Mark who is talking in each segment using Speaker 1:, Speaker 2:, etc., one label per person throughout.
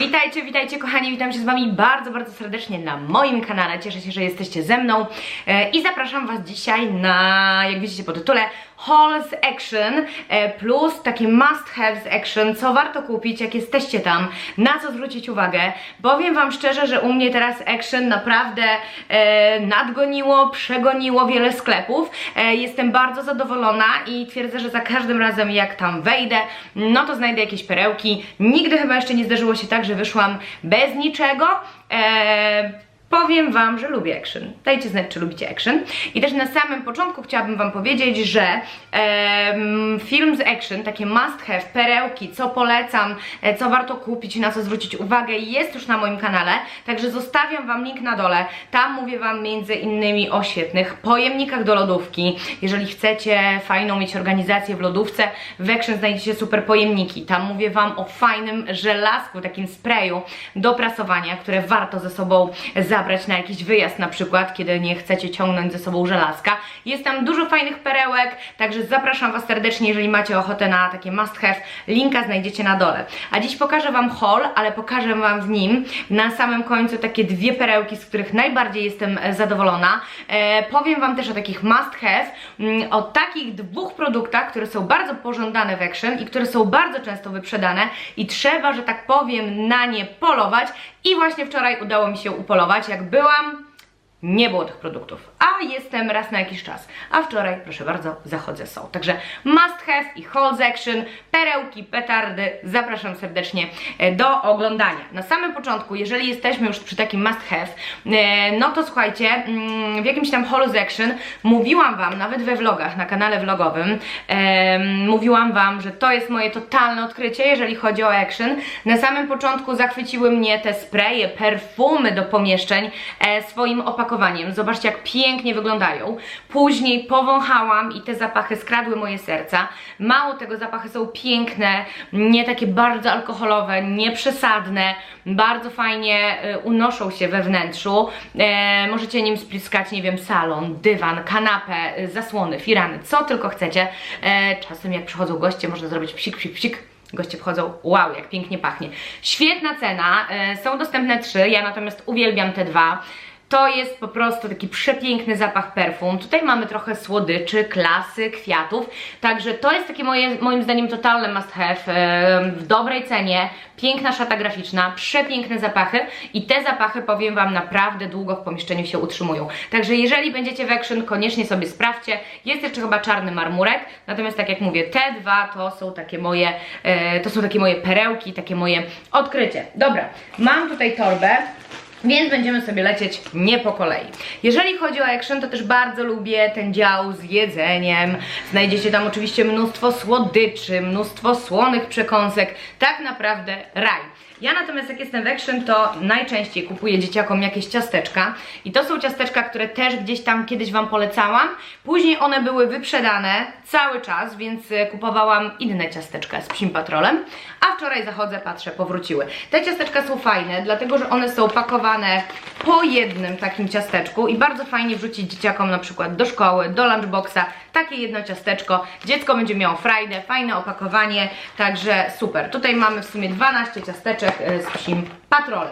Speaker 1: Witajcie, witajcie kochani, witam się z Wami bardzo, bardzo serdecznie na moim kanale. Cieszę się, że jesteście ze mną e, i zapraszam Was dzisiaj na, jak widzicie po tytule, haul z action e, plus takie must have z action, co warto kupić, jak jesteście tam, na co zwrócić uwagę. Powiem Wam szczerze, że u mnie teraz action naprawdę e, nadgoniło, przegoniło wiele sklepów. E, jestem bardzo zadowolona i twierdzę, że za każdym razem jak tam wejdę, no to znajdę jakieś perełki. Nigdy chyba jeszcze nie zdarzyło się tak, że wyszłam bez niczego. Powiem Wam, że lubię action. Dajcie znać, czy lubicie action. I też na samym początku chciałabym Wam powiedzieć, że film z action, takie must have, perełki, co polecam, e, co warto kupić, na co zwrócić uwagę, jest już na moim kanale. Także zostawiam Wam link na dole. Tam mówię Wam między innymi o świetnych pojemnikach do lodówki. Jeżeli chcecie fajną mieć organizację w lodówce, w action znajdziecie super pojemniki. Tam mówię Wam o fajnym żelazku, takim sprayu do prasowania, które warto ze sobą zabrać na jakiś wyjazd na przykład, kiedy nie chcecie ciągnąć ze sobą żelazka. Jest tam dużo fajnych perełek, także zapraszam Was serdecznie, jeżeli macie ochotę na takie must have, linka znajdziecie na dole. A dziś pokażę Wam haul, ale pokażę Wam w nim na samym końcu takie dwie perełki, z których najbardziej jestem e, zadowolona. E, powiem Wam też o takich must have, mm, o takich dwóch produktach, które są bardzo pożądane w Action i które są bardzo często wyprzedane i trzeba, że tak powiem, na nie polować i właśnie wczoraj udało mi się upolować. Jak byłam, nie było tych produktów, a jestem raz na jakiś czas. A wczoraj, proszę bardzo, zachodzę są. Także must have i haul action, perełki, petardy, zapraszam serdecznie e, do oglądania. Na samym początku, jeżeli jesteśmy już przy takim must have, e, no to słuchajcie, mm, w jakimś tam haul action mówiłam Wam, nawet we vlogach, na kanale vlogowym, em, mówiłam Wam, że to jest moje totalne odkrycie, jeżeli chodzi o action. Na samym początku zachwyciły mnie te spraye, perfumy do pomieszczeń e, swoim opakowaniem. Zobaczcie, jak pięknie wyglądają. Później powąchałam i te zapachy skradły moje serca. Mało tego, zapachy są piękne, nie takie bardzo alkoholowe, nie przesadne, bardzo fajnie e, unoszą się we wnętrzu. E, możecie nim spliskać, nie wiem, salon, dywan, kanapę, e, zasłony, firany, co tylko chcecie. E, czasem jak przychodzą goście, można zrobić psik, psik, psik. Goście wchodzą, wow, jak pięknie pachnie. Świetna cena, e, są dostępne trzy, ja natomiast uwielbiam te dwa. To jest po prostu taki przepiękny zapach perfum. Tutaj mamy trochę słodyczy, klasy, kwiatów. Także to jest takie moje, moim zdaniem totalne must have. W dobrej cenie, piękna szata graficzna, przepiękne zapachy i te zapachy, powiem Wam, naprawdę długo w pomieszczeniu się utrzymują. Także jeżeli będziecie w Action, koniecznie sobie sprawdźcie. Jest jeszcze chyba czarny marmurek, natomiast tak jak mówię, te dwa to są takie moje, e, to są takie moje perełki, takie moje odkrycie. Dobra, mam tutaj torbę. Więc będziemy sobie lecieć nie po kolei. Jeżeli chodzi o action, to też bardzo lubię ten dział z jedzeniem. Znajdziecie tam oczywiście mnóstwo słodyczy, mnóstwo słonych przekąsek. Tak naprawdę raj. Ja natomiast jak jestem w action, to najczęściej kupuję dzieciakom jakieś ciasteczka. I to są ciasteczka, które też gdzieś tam kiedyś Wam polecałam. Później one były wyprzedane cały czas, więc e, kupowałam inne ciasteczka z psim patrolem. A wczoraj zachodzę, patrzę, powróciły. Te ciasteczka są fajne, dlatego że one są pakowane po jednym takim ciasteczku i bardzo fajnie wrzucić dzieciakom na przykład do szkoły, do lunchboxa, takie jedno ciasteczko. Dziecko będzie miało frajdę, fajne opakowanie, także super. Tutaj mamy w sumie 12 ciasteczek e, z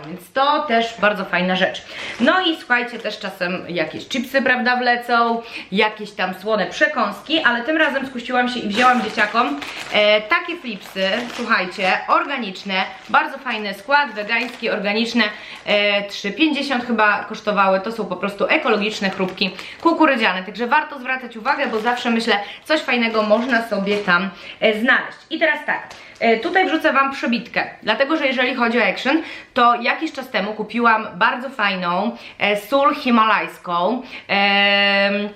Speaker 1: więc to też bardzo fajna rzecz. No i słuchajcie, też czasem jakieś chipsy, prawda, wlecą, jakieś tam słone przekąski, ale tym razem skusiłam się i wzięłam dzieciakom e, takie flipsy, słuchajcie, organiczne, bardzo fajny skład, wegański, organiczne, e, 3,50 chyba kosztowały, to są po prostu ekologiczne chrupki kukurydziane, także warto zwracać uwagę, bo zawsze myślę, coś fajnego można sobie tam e, znaleźć. I teraz tak, E, Tutaj wrzucę Wam przebitkę, dlatego że jeżeli chodzi o Action, to jakiś czas temu kupiłam bardzo fajną e, sól himalajską. em,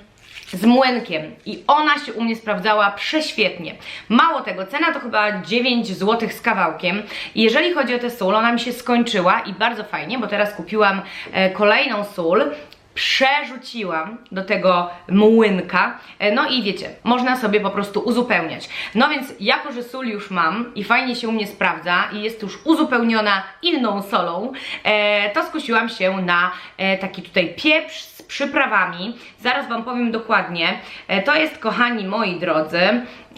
Speaker 1: z młynkiem i ona się u mnie sprawdzała prześwietnie. Mało tego, cena to chyba 9 zł z kawałkiem jeżeli chodzi o tę sól, ona mi się skończyła i bardzo fajnie, bo teraz kupiłam e, kolejną sól przerzuciłam do tego młynka, e, no i wiecie, można sobie po prostu uzupełniać. No więc jako, że sól już mam i fajnie się u mnie sprawdza i jest już uzupełniona inną solą, e, to skusiłam się na e, taki tutaj pieprz z przyprawami. Zaraz Wam powiem dokładnie. To jest, kochani moi drodzy,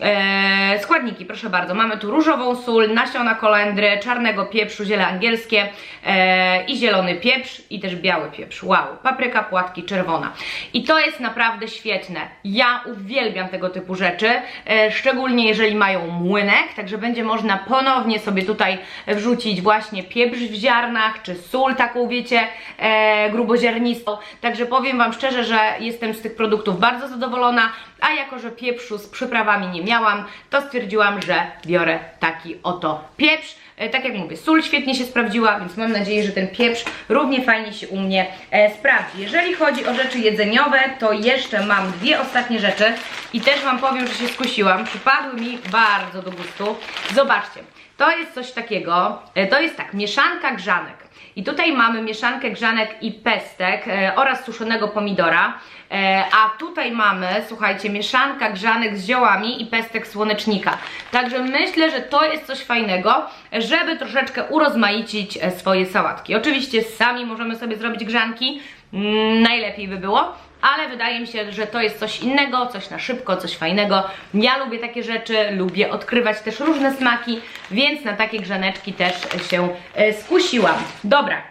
Speaker 1: E, składniki, proszę bardzo. Mamy tu różową sól, nasiona kolendry, czarnego pieprzu, ziele angielskie e, i zielony pieprz i też biały pieprz. Wow, papryka, płatki, czerwona. I to jest naprawdę świetne. Ja uwielbiam tego typu rzeczy, e, szczególnie jeżeli mają młynek, także będzie można ponownie sobie tutaj wrzucić właśnie pieprz w ziarnach, czy sól taką, wiecie, e, gruboziarnistą. Także powiem Wam szczerze, że jestem z tych produktów bardzo zadowolona, a jako, że pieprzu z przyprawami nie miałam, to stwierdziłam, że biorę taki oto pieprz. E, Tak jak mówię, sól świetnie się sprawdziła, więc mam nadzieję, że ten pieprz równie fajnie się u mnie e, sprawdzi. Jeżeli chodzi o rzeczy jedzeniowe, to jeszcze mam dwie ostatnie rzeczy i też Wam powiem, że się skusiłam. Przypadły mi bardzo do gustu. Zobaczcie, to jest coś takiego, e, to jest tak, mieszanka grzanek. I tutaj mamy mieszankę grzanek i pestek e, oraz suszonego pomidora. E, a tutaj mamy, słuchajcie, mieszanka grzanek z ziołami i pestek słonecznika. Także myślę, że to jest coś fajnego, żeby troszeczkę urozmaicić e, swoje sałatki. Oczywiście sami możemy sobie zrobić grzanki, mm, najlepiej by było. Ale wydaje mi się, że to jest coś innego, coś na szybko, coś fajnego. Ja lubię takie rzeczy, lubię odkrywać też różne smaki, więc na takie grzaneczki też się e, skusiłam. Dobra,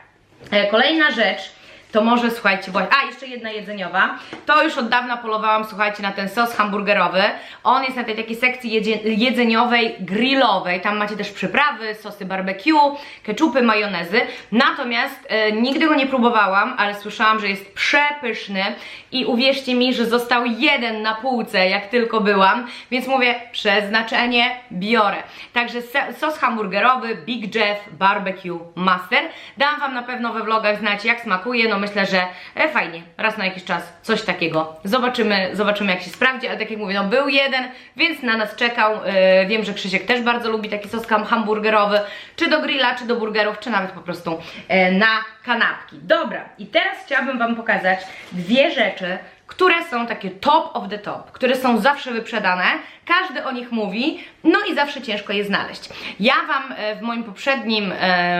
Speaker 1: e, kolejna rzecz to może słuchajcie, właśnie, a jeszcze jedna jedzeniowa. To już od dawna polowałam, słuchajcie, na ten sos hamburgerowy. On jest na tej takiej sekcji jedzeniowej, grillowej. Tam macie też przyprawy, sosy barbecue, keczupy, majonezy. Natomiast e, nigdy go nie próbowałam, ale słyszałam, że jest przepyszny i uwierzcie mi, że został jeden na półce, jak tylko byłam. Więc mówię, przeznaczenie biorę. Także sos hamburgerowy Big Jeff Barbecue Master. Dam Wam na pewno we vlogach znać, jak smakuje. No myślę, że e, fajnie, raz na jakiś czas coś takiego. Zobaczymy, zobaczymy jak się sprawdzi, ale tak jak mówię, no był jeden, więc na nas czekał. E, wiem, że Krzysiek też bardzo lubi taki sos ham- hamburgerowy, czy do grilla, czy do burgerów, czy nawet po prostu e, na kanapki. Dobra, i teraz chciałabym Wam pokazać dwie rzeczy, które są takie top of the top, które są zawsze wyprzedane, każdy o nich mówi, no i zawsze ciężko je znaleźć. Ja Wam w moim poprzednim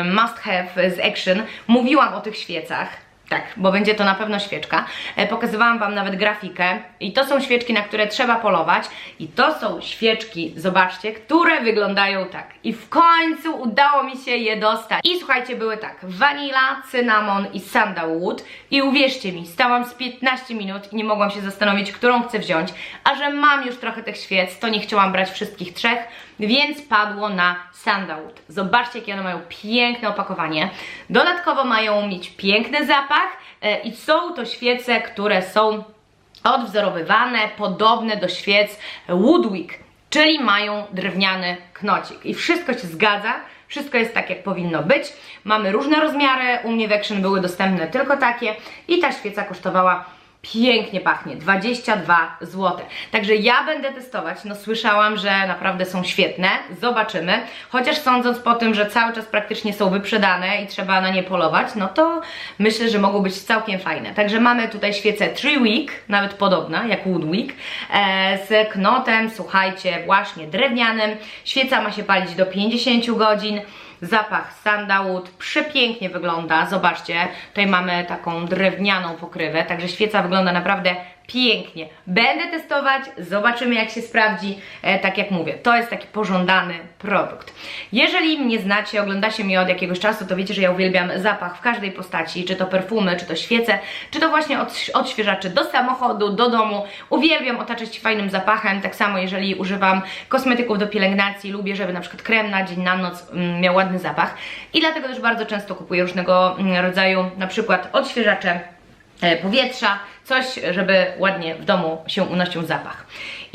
Speaker 1: must have z Action mówiłam o tych świecach, tak, bo będzie to na pewno świeczka. E, pokazywałam Wam nawet grafikę i to są świeczki, na które trzeba polować i to są świeczki, zobaczcie, które wyglądają tak. I w końcu udało mi się je dostać. I słuchajcie, były tak, vanilla, cynamon i sandalwood i uwierzcie mi, stałam z 15 minut i nie mogłam się zastanowić, którą chcę wziąć, a że mam już trochę tych świec, to nie chciałam brać wszystkich trzech, więc padło na sandalwood. Zobaczcie, jakie one mają piękne opakowanie. Dodatkowo mają mieć piękny zapach e, i są to świece, które są odwzorowywane, podobne do świec Woodwick, czyli mają drewniany knocik. I wszystko się zgadza, wszystko jest tak, jak powinno być. Mamy różne rozmiary, u mnie w Action były dostępne tylko takie i ta świeca kosztowała pięknie pachnie, 22 zł. Także ja będę testować, no słyszałam, że naprawdę są świetne, zobaczymy. Chociaż sądząc po tym, że cały czas praktycznie są wyprzedane i trzeba na nie polować, no to myślę, że mogą być całkiem fajne. Także mamy tutaj świecę Tree Week, nawet podobna jak Wood Week, e, z knotem, słuchajcie, właśnie drewnianym. Świeca ma się palić do 50 godzin. Zapach sandalwood przepięknie wygląda. Zobaczcie, tutaj mamy taką drewnianą pokrywę, także świeca wygląda naprawdę pięknie. Będę testować, zobaczymy jak się sprawdzi. E, tak jak mówię, to jest taki pożądany produkt. Jeżeli mnie znacie, oglądacie mnie od jakiegoś czasu, to wiecie, że ja uwielbiam zapach w każdej postaci, czy to perfumy, czy to świece, czy to właśnie od, odświeżaczy do samochodu, do domu. Uwielbiam otaczać się fajnym zapachem, tak samo jeżeli używam kosmetyków do pielęgnacji, lubię, żeby na przykład krem na dzień, na noc mm, miał ładny zapach i dlatego też bardzo często kupuję różnego mm, rodzaju na przykład odświeżacze powietrza, coś, żeby ładnie w domu się unosił zapach.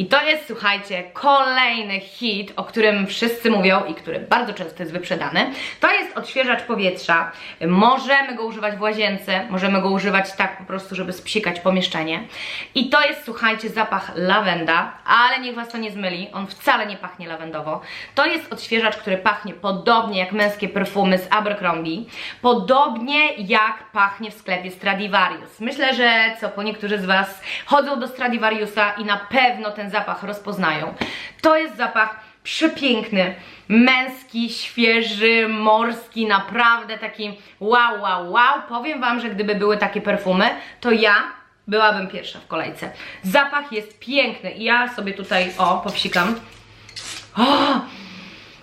Speaker 1: I to jest, słuchajcie, kolejny hit, o którym wszyscy mówią i który bardzo często jest wyprzedany. To jest odświeżacz powietrza. Możemy go używać w łazience, możemy go używać tak po prostu, żeby spsikać pomieszczenie. I to jest, słuchajcie, zapach lawenda, ale niech Was to nie zmyli, on wcale nie pachnie lawendowo. To jest odświeżacz, który pachnie podobnie jak męskie perfumy z Abercrombie, podobnie jak pachnie w sklepie Stradivarius. Myślę, że co po niektórzy z Was chodzą do Stradivariusa i na pewno ten zapach rozpoznają. To jest zapach przepiękny, męski, świeży, morski, naprawdę taki wow, wow, wow. Powiem Wam, że gdyby były takie perfumy, to ja byłabym pierwsza w kolejce. Zapach jest piękny i ja sobie tutaj, o, popsikam. O,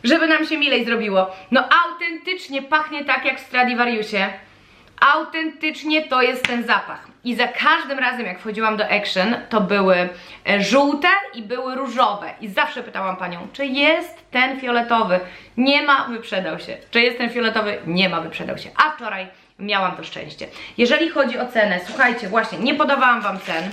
Speaker 1: żeby nam się milej zrobiło. No autentycznie pachnie tak jak w Stradivariusie. Autentycznie to jest ten zapach. I za każdym razem jak wchodziłam do Action, to były e, żółte i były różowe. I zawsze pytałam panią, czy jest ten fioletowy? Nie ma, wyprzedał się. Czy jest ten fioletowy? Nie ma, wyprzedał się. A wczoraj miałam to szczęście. Jeżeli chodzi o cenę, słuchajcie, właśnie, nie podawałam wam cen.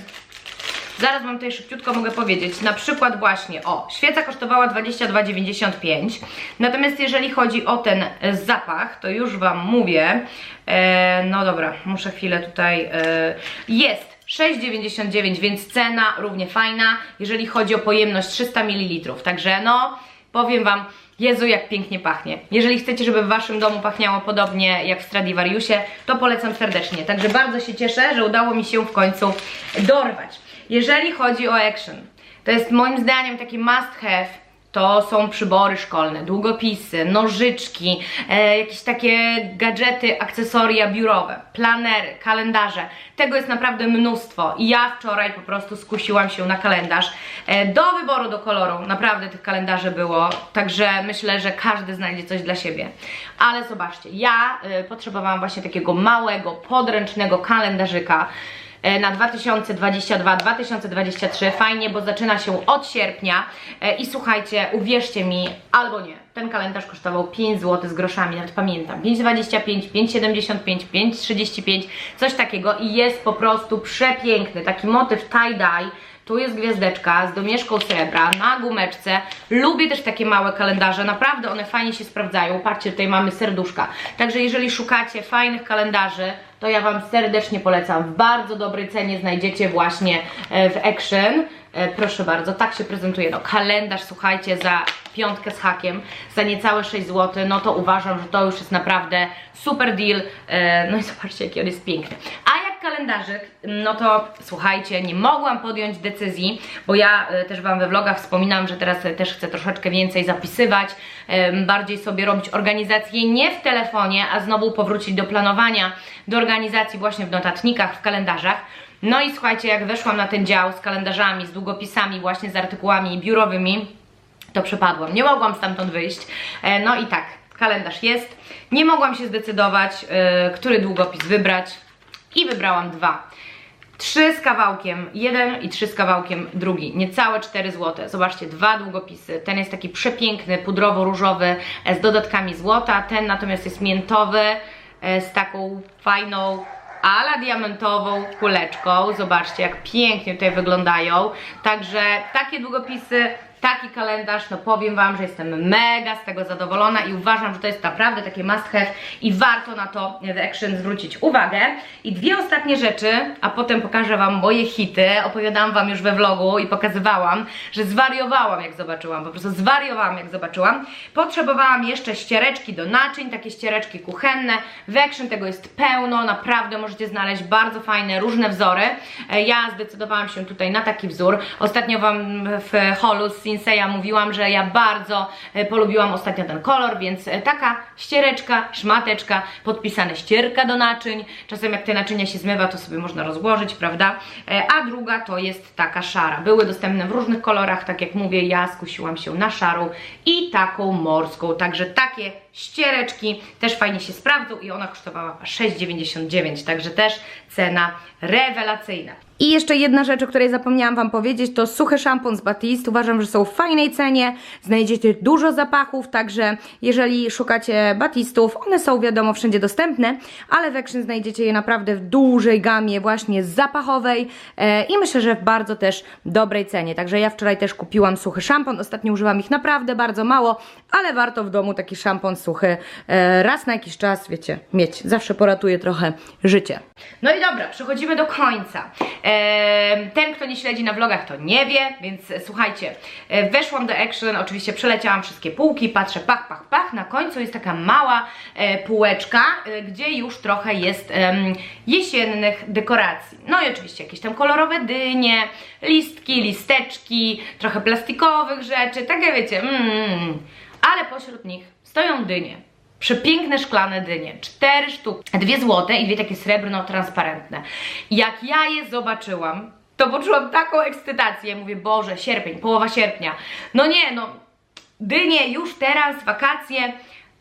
Speaker 1: Zaraz wam tutaj szybciutko mogę powiedzieć. Na przykład właśnie, o, świeca kosztowała 22,95. Natomiast jeżeli chodzi o ten e, zapach, to już wam mówię. E, no dobra, muszę chwilę tutaj. E, jest 6,99, więc cena równie fajna. Jeżeli chodzi o pojemność 300 ml. Także no, powiem wam. Jezu, jak pięknie pachnie. Jeżeli chcecie, żeby w Waszym domu pachniało podobnie jak w Stradivariusie, to polecam serdecznie. Także bardzo się cieszę, że udało mi się w końcu dorwać. Jeżeli chodzi o Action, to jest moim zdaniem taki must have. To są przybory szkolne, długopisy, nożyczki, e, jakieś takie gadżety, akcesoria biurowe, planery, kalendarze. Tego jest naprawdę mnóstwo i ja wczoraj po prostu skusiłam się na kalendarz. E, do wyboru, do koloru, naprawdę tych kalendarzy było, także myślę, że każdy znajdzie coś dla siebie. Ale zobaczcie, ja e, potrzebowałam właśnie takiego małego, podręcznego kalendarzyka na 2022-2023. Fajnie, bo zaczyna się od sierpnia. E, i słuchajcie, uwierzcie mi, albo nie, ten kalendarz kosztował 5 zł z groszami, nawet pamiętam, 5,25, 5,75, 5,35, coś takiego. I jest po prostu przepiękny, taki motyw tie-dye, tu jest gwiazdeczka z domieszką srebra na gumeczce. Lubię też takie małe kalendarze, naprawdę one fajnie się sprawdzają. Patrzcie, tutaj mamy serduszka. Także jeżeli szukacie fajnych kalendarzy, to ja Wam serdecznie polecam. W bardzo dobrej cenie znajdziecie właśnie e, w Action. E, Proszę bardzo, tak się prezentuje. No, kalendarz, słuchajcie, za piątkę z hakiem, za niecałe 6 zł, no to uważam, że to już jest naprawdę super deal. E, No i zobaczcie, jaki on jest piękny. A kalendarzyk, no to słuchajcie, nie mogłam podjąć decyzji, bo ja e, też Wam we vlogach wspominam, że teraz e, też chcę troszeczkę więcej zapisywać, bardziej sobie robić organizację nie w telefonie, a znowu powrócić do planowania, do organizacji właśnie w notatnikach, w kalendarzach. No i słuchajcie, jak weszłam na ten dział z kalendarzami, z długopisami, właśnie z artykułami biurowymi, to przepadłam. Nie mogłam stamtąd wyjść. E, No i tak, kalendarz jest. Nie mogłam się zdecydować, który długopis wybrać i wybrałam dwa. Trzy z kawałkiem jeden i trzy z kawałkiem drugi. Niecałe 4 zł. Zobaczcie, dwa długopisy. Ten jest taki przepiękny, pudrowo-różowy e, z dodatkami złota. Ten natomiast jest miętowy e, z taką fajną ala diamentową kuleczką. Zobaczcie, jak pięknie tutaj wyglądają. Także takie długopisy, taki kalendarz, no powiem Wam, że jestem mega z tego zadowolona i uważam, że to jest naprawdę takie must have i warto na to w Action zwrócić uwagę. I dwie ostatnie rzeczy, a potem pokażę Wam moje hity. Opowiadałam Wam już we vlogu i pokazywałam, że zwariowałam jak zobaczyłam, po prostu zwariowałam jak zobaczyłam. Potrzebowałam jeszcze ściereczki do naczyń, takie ściereczki kuchenne. W Action tego jest pełno, naprawdę możecie znaleźć bardzo fajne, różne wzory. E, Ja zdecydowałam się tutaj na taki wzór. Ostatnio Wam w holu z Sinseya mówiłam, że ja bardzo e, polubiłam ostatnio ten kolor, więc e, taka ściereczka, szmateczka, podpisane ścierka do naczyń. Czasem jak te naczynia się zmywa, to sobie można rozłożyć, prawda? E, A druga to jest taka szara. Były dostępne w różnych kolorach, tak jak mówię, ja skusiłam się na szarą i taką morską. Także takie ściereczki też fajnie się sprawdzą i ona kosztowała 6,99, także też cena rewelacyjna. I jeszcze jedna rzecz, o której zapomniałam Wam powiedzieć, to suchy szampon z Batiste. Uważam, że są w fajnej cenie, znajdziecie dużo zapachów, także jeżeli szukacie Batistów, one są wiadomo wszędzie dostępne, ale w Action znajdziecie je naprawdę w dużej gamie właśnie zapachowej e, i myślę, że w bardzo też dobrej cenie. Także ja wczoraj też kupiłam suchy szampon, ostatnio używam ich naprawdę bardzo mało, ale warto w domu taki szampon suchy e, raz na jakiś czas, wiecie, mieć. Zawsze poratuje trochę życie. No i dobra, przechodzimy do końca. Ten, kto nie śledzi na vlogach, to nie wie, więc e, słuchajcie, e, weszłam do Action, oczywiście przeleciałam wszystkie półki, patrzę, pach, pach, pach, na końcu jest taka mała e, półeczka, gdzie już trochę jest jesiennych dekoracji. No i oczywiście jakieś tam kolorowe dynie, listki, listeczki, trochę plastikowych rzeczy, takie wiecie, mm, ale pośród nich stoją dynie. Przepiękne szklane dynie, cztery sztuki, dwie złote i dwie takie srebrno-transparentne. Jak ja je zobaczyłam, to poczułam taką ekscytację. Mówię, Boże, sierpień, połowa sierpnia. No nie, no, dynie już teraz, wakacje,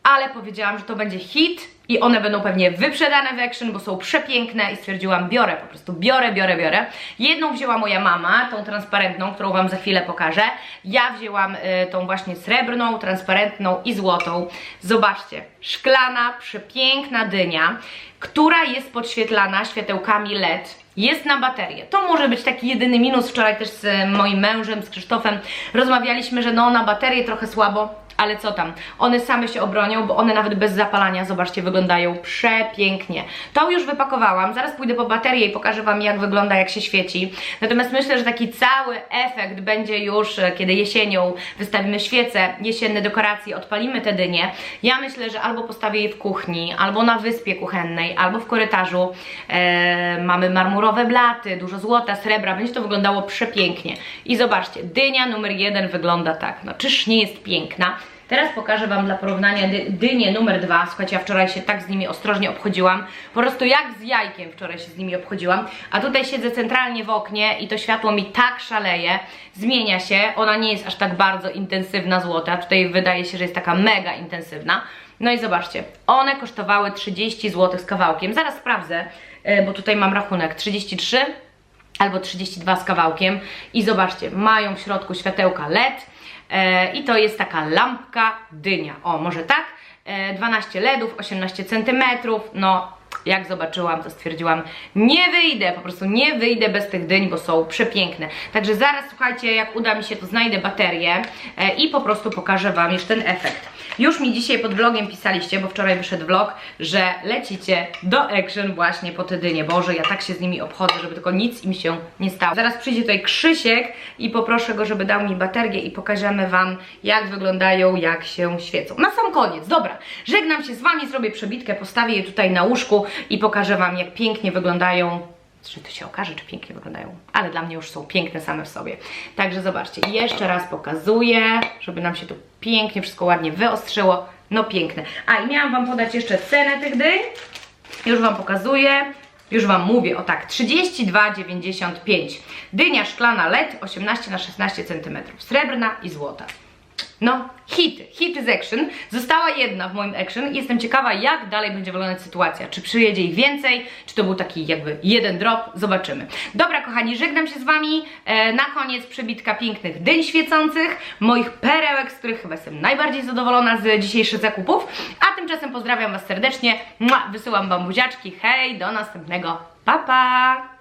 Speaker 1: ale powiedziałam, że to będzie hit i one będą pewnie wyprzedane w Action, bo są przepiękne i stwierdziłam, biorę, po prostu biorę, biorę, biorę. Jedną wzięła moja mama, tą transparentną, którą Wam za chwilę pokażę. Ja wzięłam y, tą właśnie srebrną, transparentną i złotą. Zobaczcie, szklana, przepiękna dynia, która jest podświetlana światełkami LED. Jest na baterię. To może być taki jedyny minus. Wczoraj też z moim mężem, z Krzysztofem rozmawialiśmy, że no na baterię trochę słabo, ale co tam, one same się obronią, bo one nawet bez zapalania, zobaczcie, wyglądają przepięknie. To już wypakowałam, zaraz pójdę po baterię i pokażę Wam jak wygląda, jak się świeci. Natomiast myślę, że taki cały efekt będzie już, e, kiedy jesienią wystawimy świece, jesienne dekoracje, odpalimy te dynie. Ja myślę, że albo postawię je w kuchni, albo na wyspie kuchennej, albo w korytarzu. E, mamy marmurowe blaty, dużo złota, srebra, będzie to wyglądało przepięknie. I zobaczcie, dynia numer jeden wygląda tak, no czyż nie jest piękna? Teraz pokażę Wam dla porównania dy dynię numer dwa. Słuchajcie, ja wczoraj się tak z nimi ostrożnie obchodziłam. Po prostu jak z jajkiem wczoraj się z nimi obchodziłam. A tutaj siedzę centralnie w oknie i to światło mi tak szaleje. Zmienia się. Ona nie jest aż tak bardzo intensywna złota. Tutaj wydaje się, że jest taka mega intensywna. No i zobaczcie, one kosztowały 30 zł z kawałkiem. Zaraz sprawdzę, e, bo tutaj mam rachunek 33 albo 32 z kawałkiem. I zobaczcie, mają w środku światełka LED. E, I to jest taka lampka dynia. O, może tak? E, 12 LEDów, 18 cm. No, jak zobaczyłam, to stwierdziłam, nie wyjdę, po prostu nie wyjdę bez tych dyń, bo są przepiękne. Także zaraz, słuchajcie, jak uda mi się, to znajdę baterię e, i po prostu pokażę Wam już ten efekt. Już mi dzisiaj pod vlogiem pisaliście, bo wczoraj wyszedł vlog, że lecicie do Action właśnie po te dynie. Boże, ja tak się z nimi obchodzę, żeby tylko nic im się nie stało. Zaraz przyjdzie tutaj Krzysiek i poproszę go, żeby dał mi baterię i pokażemy Wam, jak wyglądają, jak się świecą. Na sam koniec, dobra, żegnam się z Wami, zrobię przebitkę, postawię je tutaj na łóżku i pokażę Wam, jak pięknie wyglądają czy to się okaże, czy pięknie wyglądają, ale dla mnie już są piękne same w sobie. Także zobaczcie, jeszcze raz pokazuję, żeby nam się tu pięknie wszystko ładnie wyostrzyło. No piękne. A i miałam Wam podać jeszcze cenę tych dyń. Już Wam pokazuję. Już Wam mówię, o tak, 32,95. Dynia szklana LED 18 na 16 cm, srebrna i złota. No, hity, hity z Action. Została jedna w moim Action i jestem ciekawa, jak dalej będzie wyglądać sytuacja. Czy przyjedzie ich więcej, czy to był taki jakby jeden drop, zobaczymy. Dobra, kochani, żegnam się z Wami. E, na koniec przebitka pięknych dyń świecących, moich perełek, z których chyba jestem najbardziej zadowolona z dzisiejszych zakupów. A tymczasem pozdrawiam Was serdecznie, Mua, wysyłam Wam buziaczki, hej, do następnego, pa pa!